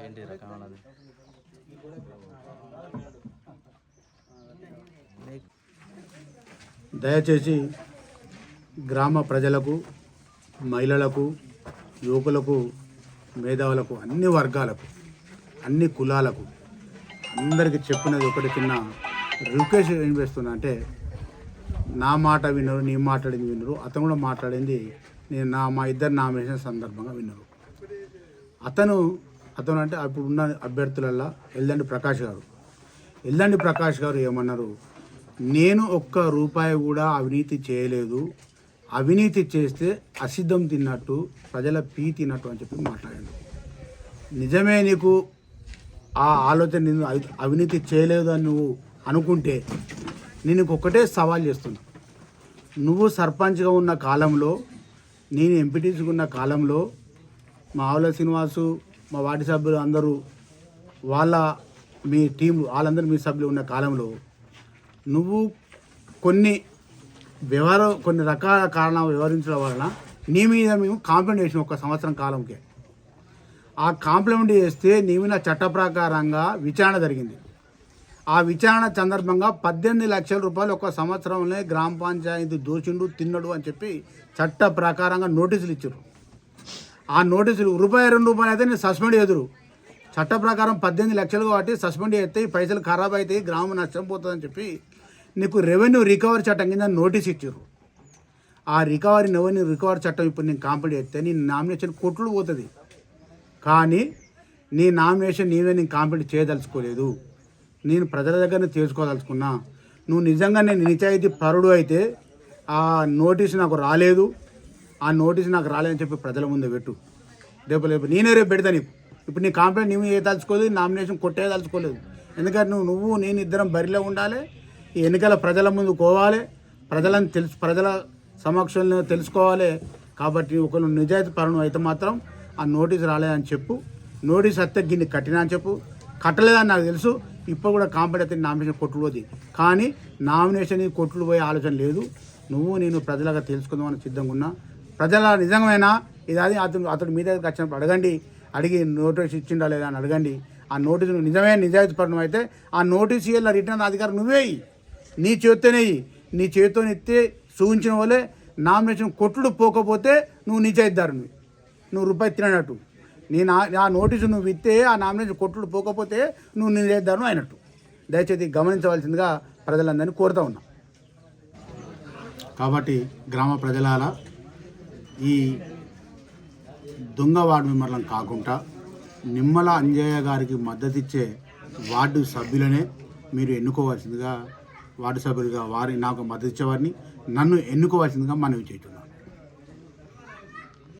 ఏంటి రకం అది దయచేసి గ్రామ ప్రజలకు మహిళలకు యువకులకు మేధావులకు అన్ని వర్గాలకు అన్ని కులాలకు అందరికీ చెప్పినది ఒకటి చిన్న రిక్వెస్ట్ ఏం చేస్తున్నా అంటే నా మాట వినరు నీ మాట్లాడింది వినరు అతను కూడా మాట్లాడింది నేను నా మా ఇద్దరు నామినేషన్ సందర్భంగా విన్నారు. అతను అతను అంటే అప్పుడు ఉన్న అభ్యర్థులల్లో ఎల్లండి ప్రకాష్ గారు. ఎల్లండి ప్రకాష్ గారు ఏమన్నారు? నేను ఒక్క రూపాయి కూడా అవినీతి చేయలేదు. అవినీతి చేస్తే అసిద్ధం తిన్నట్టు ప్రజల పీ తిన్నట్టు అని చెప్పి మాట్లాడాడు. నిజమే నీకు ఆ ఆలోచన నేను అవినీతి చేయలేదు అని నువ్వు అనుకుంటే నేను ఒక్కటే సవాల్ చేస్తున్నా. నువ్వు సర్పంచ్గా ఉన్న కాలంలో నేను ఎంపీటీసుకున్న కాలంలో మా ఆవుల శ్రీనివాసు మా వార్డు సభ్యులు అందరూ వాళ్ళ మీ టీం వాళ్ళందరూ మీ సభ్యులు ఉన్న కాలంలో నువ్వు కొన్ని వ్యవహారం కొన్ని రకాల కారణాలు వివరించడం వలన నీ మీద మేము కాంప్లైంట్ చేసాం ఒక సంవత్సరం కాలంకే. ఆ కాంప్లిమెంట్ చేస్తే నీ మీద చట్ట ప్రకారంగా విచారణ జరిగింది. ఆ విచారణ సందర్భంగా పద్దెనిమిది లక్షల రూపాయలు ఒక సంవత్సరంలో గ్రామ పంచాయతీ దోచిండు తిన్నడు అని చెప్పి చట్ట ప్రకారంగా నోటీసులు ఇచ్చారు ఆ నోటీసులు రూపాయి రెండు రూపాయలు అయితే నేను సస్పెండ్ చేదురు. చట్ట ప్రకారం పద్దెనిమిది లక్షలు కాబట్టి సస్పెండ్ చేస్తే పైసలు ఖరాబ్ అవుతాయి గ్రామం నష్టం పోతుందని చెప్పి నీకు రెవెన్యూ రికవరీ చట్టం కింద నోటీస్ ఇచ్చారు ఆ రికవరీ రెవెన్యూ రికవరీ చట్టం ఇప్పుడు నేను కంప్లీట్ చేస్తే నీ నామినేషన్ కొట్లు పోతుంది. కానీ నీ నామినేషన్ నీవే నేను కంప్లీట్ చేయదలుచుకోలేదు. నేను ప్రజల దగ్గర తెలుసుకోదలుచుకున్నా నువ్వు నిజంగా నేను నిజాయితీ పరుడు అయితే ఆ నోటీస్ నాకు రాలేదు. ఆ నోటీస్ నాకు రాలేదని చెప్పి ప్రజల ముందు పెట్టు. రేపు రేపు నేనే రేపు పెడతా నీకు. ఇప్పుడు నీ కాంప్లైంట్ నువ్వు చేయదలుచుకోలేదు నామినేషన్ కొట్టేదలుచుకోలేదు ఎందుకంటే నువ్వు నువ్వు నేను ఇద్దరం బరిలో ఉండాలి. ఈ ఎన్నికల ప్రజల ముందు పోవాలి. ప్రజలను తెలుసు ప్రజల సమక్షంలో తెలుసుకోవాలి. కాబట్టి ఒకరు నిజాయితీ పరుణం అయితే మాత్రం ఆ నోటీస్ రాలేదని చెప్పు. నోటీస్ అత్తే గిన్ని కట్టినా అని చెప్పు. కట్టలేదని నాకు తెలుసు. ఇప్పుడు కూడా కాంపిటీ నామినేషన్ కొట్లు కానీ నామినేషన్ కొట్లు పోయే ఆలోచన లేదు. నువ్వు నేను ప్రజలుగా తెలుసుకుందామని సిద్ధంగా ఉన్నా. ప్రజల నిజమైన ఇది అది అతను అతడు మీ దగ్గరికి వచ్చినప్పుడు అడగండి. అడిగి నోటీస్ ఇచ్చిండా లేదా అని అడగండి. ఆ నోటీసు నిజమే నిజాయితీ అయితే ఆ నోటీస్ ఇయ్యాల రిటర్న్ అధికారం నువ్వే నీ చేత్తోనే నీ చేతితో ఎత్తే చూపించిన వాళ్ళే నామినేషన్ కొట్టుడు పోకపోతే నువ్వు నిజాయితీదారుని నువ్వు రూపాయి తినట్టు నేను ఆ- నోటీసు నువ్వు ఇస్తే ఆ నామినేషన్ కొట్టుడు పోకపోతే నువ్వు నిజాయితీదారును అయినట్టు. దయచేసి గమనించవలసిందిగా ప్రజలందరినీ కోరుతా ఉన్నా. కాబట్టి గ్రామ ప్రజలాల ఈ దొంగ వార్డు మెంబర్లను కాకుండా నిమ్మల అంజయ్య గారికి మద్దతు ఇచ్చే వార్డు సభ్యులనే మీరు ఎన్నుకోవాల్సిందిగా వార్డు సభ్యులుగా వారి నాకు మద్దతు ఇచ్చేవారిని నన్ను ఎన్నుకోవాల్సిందిగా మనవి చేస్తున్నాను